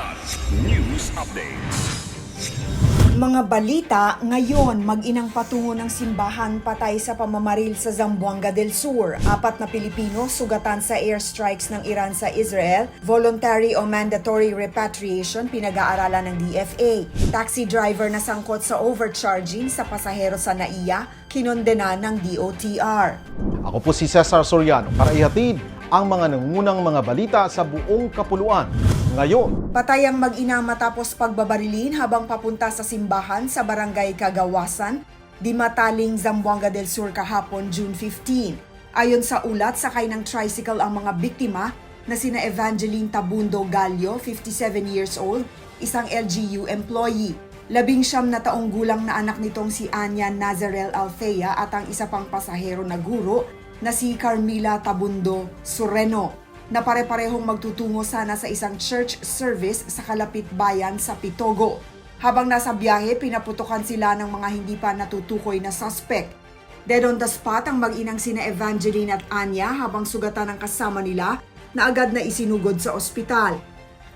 Kilat News Updates. Mga balita, ngayon mag-inang patungo ng simbahan patay sa pamamaril sa Zamboanga del Sur. Apat na Pilipino sugatan sa airstrikes ng Iran sa Israel. Voluntary o mandatory repatriation pinag-aaralan ng DFA. Taxi driver na sangkot sa overcharging sa pasahero sa NAIA, kinondena ng DOTR. Ako po si Cesar Soriano para ihatid ang mga nangungunang mga balita sa buong kapuluan. Ngayon, Patay ang mag-ina matapos pagbabarilin habang papunta sa simbahan sa barangay Kagawasan, Dimataling, Zamboanga del Sur kahapon June 15. Ayon sa ulat, sakay ng tricycle ang mga biktima na sina Evangeline Tabundo Gallo, 57 years old, isang LGU employee. Labing siyam na taong gulang na anak nitong si Anya Nazarel Althea at ang isa pang pasahero na guro na si Carmila Tabundo Sureno na pare-parehong magtutungo sana sa isang church service sa kalapit bayan sa Pitogo. Habang nasa biyahe, pinaputukan sila ng mga hindi pa natutukoy na suspect. Dead on the spot ang mag-inang sina Evangeline at Anya habang sugatan ng kasama nila na agad na isinugod sa ospital.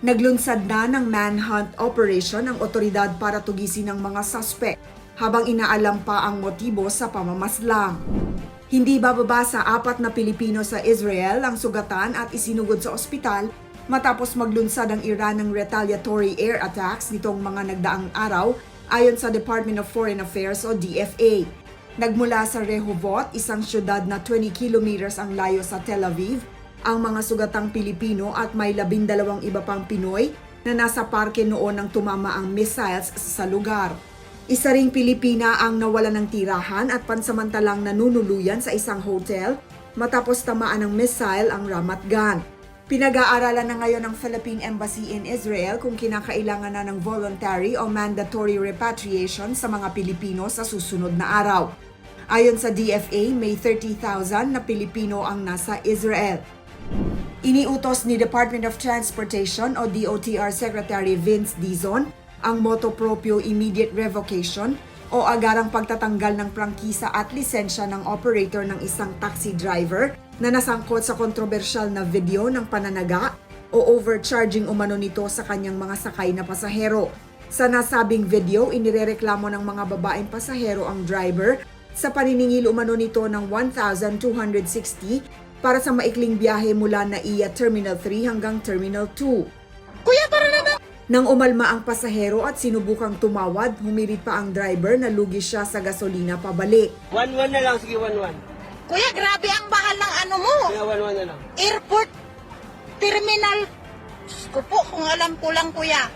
Naglunsad na ng manhunt operation ang otoridad para tugisin ang mga suspect habang inaalam pa ang motibo sa pamamaslang. Hindi bababa sa apat na Pilipino sa Israel ang sugatan at isinugod sa ospital matapos maglunsad ang Iran ng retaliatory air attacks nitong mga nagdaang araw ayon sa Department of Foreign Affairs o DFA. Nagmula sa Rehovot, isang syudad na 20 kilometers ang layo sa Tel Aviv, ang mga sugatang Pilipino at may labindalawang iba pang Pinoy na nasa parke noon nang tumama ang missiles sa lugar. Isa ring Pilipina ang nawala ng tirahan at pansamantalang nanunuluyan sa isang hotel matapos tamaan ng missile ang Ramat gun. Pinag-aaralan na ngayon ng Philippine Embassy in Israel kung kinakailangan na ng voluntary o mandatory repatriation sa mga Pilipino sa susunod na araw. Ayon sa DFA, may 30,000 na Pilipino ang nasa Israel. Iniutos ni Department of Transportation o DOTR Secretary Vince Dizon ang moto proprio immediate revocation o agarang pagtatanggal ng prangkisa at lisensya ng operator ng isang taxi driver na nasangkot sa kontrobersyal na video ng pananaga o overcharging umano nito sa kanyang mga sakay na pasahero. Sa nasabing video, inirereklamo ng mga babaeng pasahero ang driver sa paniningil umano nito ng 1,260 para sa maikling biyahe mula na iya Terminal 3 hanggang Terminal 2. Nang umalma ang pasahero at sinubukang tumawad, humirit pa ang driver na lugi siya sa gasolina pabalik. 1-1 na lang, sige 1-1. Kuya, grabe ang mahal ng ano mo. Sige 1-1 na lang. Airport terminal. Diyos ko po, kung alam ko lang, kuya.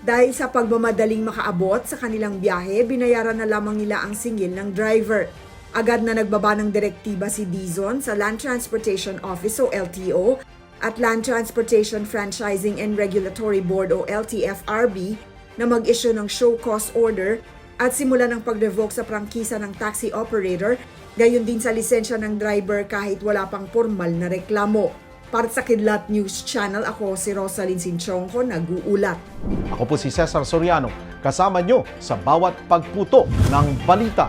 Dahil sa pagmamadaling makaabot sa kanilang biyahe, binayaran na lamang nila ang singil ng driver. Agad na nagbaba ng direktiba si Dizon sa Land Transportation Office o LTO at Land Transportation Franchising and Regulatory Board o LTFRB na mag-issue ng show cause order at simula ng pag-revoke sa prangkisa ng taxi operator, gayon din sa lisensya ng driver kahit wala pang formal na reklamo. Para sa Kidlat News Channel, ako si Rosalyn Sinchongko, nag-uulat. ako po si Cesar Soriano, kasama nyo sa bawat pagputo ng balita.